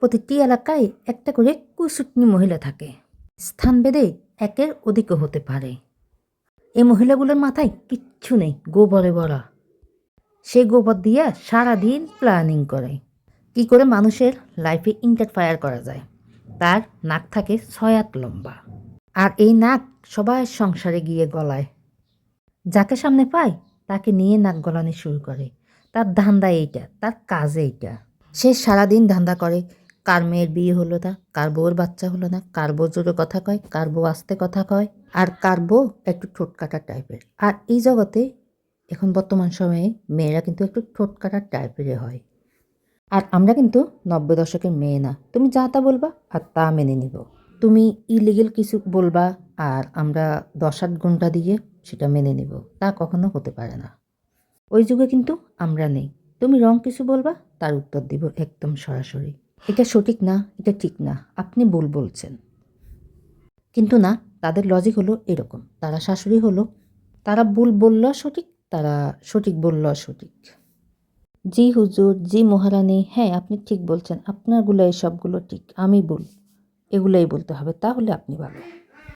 প্রতিটি এলাকায় একটা করে কুসুটনি মহিলা থাকে। স্থান ভেদে একের অধিকও হতে পারে। এই মহিলাগুলোর মাথায় কিচ্ছু নেই গোবরে ভরা। সে গোবর দিয়ে সারাদিন প্ল্যানিং করে। কি করে মানুষের লাইফে ইন্টারফায়ার করা যায়? তার নাক থাকে ছয় হাত লম্বা। আর এই নাক সবাই সংসারে গিয়ে গলায়। যাকে সামনে পায়, তাকে নিয়ে নাক গলানি শুরু করে। তার ধান্দা এইটা, তার কাজ এইটা। সে সারাদিন ধান্দা করে কার মেয়ের বিয়ে হলো না, কার বউর বাচ্চা হলো না, কার বউ জোরে কথা কয়, কার বউ আস্তে কথা কয়, আর কার বউ একটু ঠোঁটকাটা টাইপের। আর এই জগতে এখন বর্তমান সময়ে মেয়েরা কিন্তু একটু ঠোঁটকাটা টাইপের হয়। আর আমরা কিন্তু নব্বই দশকের মেয়ে না। তুমি যা তা বলবা আর তা মেনে নিব। তুমি ইলিগেল কিছু বলবা আর আমরা দশ আট ঘণ্টা দিয়ে সেটা মেনে নিব। তা কখনো হতে পারে না। ওই যুগে কিন্তু আমরা নেই। তুমি রং কিছু বলবা, তার উত্তর দিব একদম সরাসরি। এটা সঠিক না, এটা ঠিক না, আপনি ভুল বলছেন। কিন্তু না, তাদের লজিক হলো এরকম। তারা শাশুড়ি হলো, তারা ভুল বলল সঠিক, তারা সঠিক বলল সঠিক। জি হুজুর, জি মহারানী হ্যাঁ আপনি ঠিক বলছেন, আপনারগুলো এই সবগুলো ঠিক, আমি ভুল, এগুলোই বলতে হবে, তাহলে আপনি ভালো।